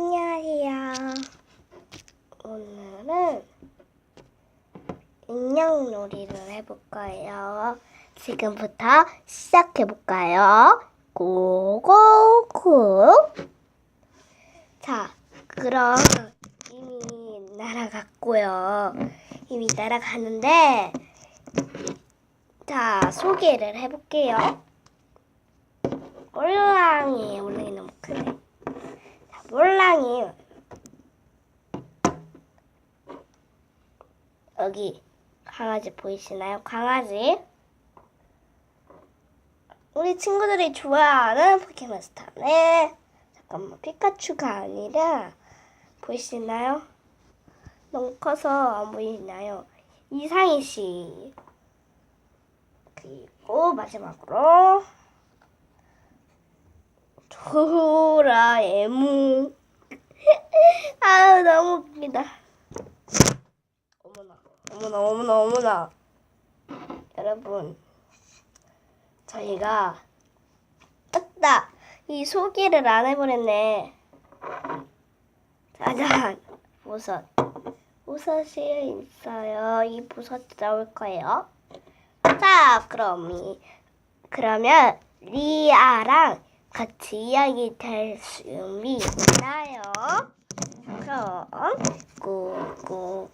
안녕하세요. 오늘은 인형 놀이를 해볼 거예요. 지금부터 시작해 볼까요? 고고고. 자, 그럼 이미 날아갔고요. 이미 날아가는데, 자 소개를 해볼게요. 몰랑이 몰랑이 너무 크네. 자, 몰랑이 여기 강아지 보이시나요? 강아지. 우리 친구들이 좋아하는 포켓몬스터네. 잠깐만 피카츄가 아니라 보이시나요? 너무 커서 안 보이나요? 이상희 씨. 그리고 마지막으로 도라에몽. 아유 너무 웃기다. 어머나, 어머나, 어머나, 어머나. 여러분, 저희가 딱다 이 소개를 안 해버렸네. 짜잔, 보석. 보석이 있어요. 이 보석 나올 거예요. 자, 그럼 이 그러면 리아랑 같이 이야기 될 준비 있나요? 그럼 꾸꾸꾸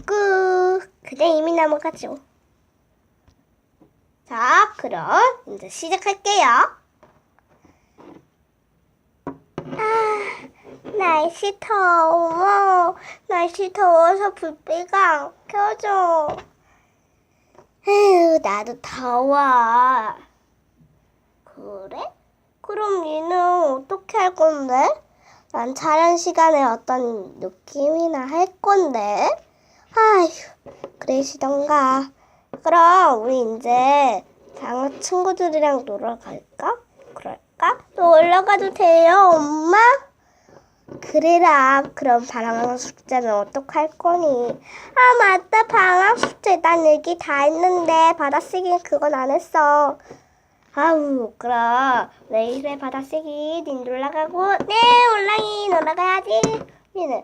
그대 이미 넘어가죠. 자, 그럼 이제 시작할게요. 아, 날씨 더워. 날씨 더워서 불빛가 안 켜져. 에휴, 나도 더워. 그럼 니는 어떻게 할 건데? 난 촬영 시간에 어떤 느낌이나 할 건데. 아휴, 그러시던가. 그럼 우리 이제 장어 친구들이랑 놀러 갈까? 그럴까? 놀러 가도 돼요, 엄마? 그래라. 그럼 방학 숙제는 어떡할 거니? 아, 맞다. 방학 숙제. 난 일기 다 했는데 받아쓰기 그건 안 했어. 아우, 그럼 내일에 받아쓰기 닌 놀러가고 네, 올랑이 놀러가야지. 니는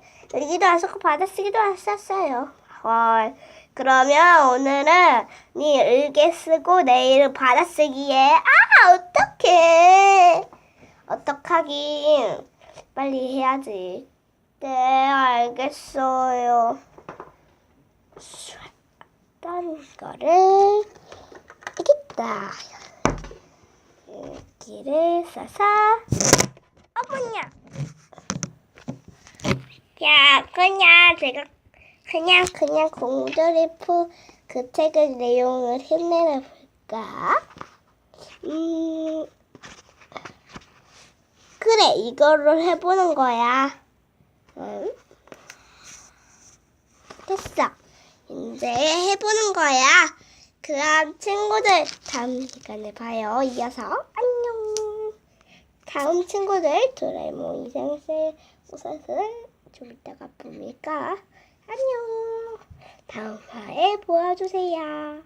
썼고 받아쓰기도 안 썼어요. 헐. 그러면 오늘은 네 일기 쓰고 내일은 받아쓰기에 아, 어떡해. 어떡하긴. 빨리 해야지. 네, 알겠어요. 딴 거를 이겼다. 여기를 써서 어머냐. 야, 그냥 제가 그냥 그냥 공조리프 그 책의 내용을 흉내내 볼까? 음. 그래, 이거를 해보는 거야. 응? 됐어. 이제 해보는 거야. 그럼 친구들 다음 시간에 봐요. 이어서 안녕. 다음 친구들 도라에몽 이생세 웃어서 좀 이따가 봅니까? 안녕. 다음 화에 보아주세요.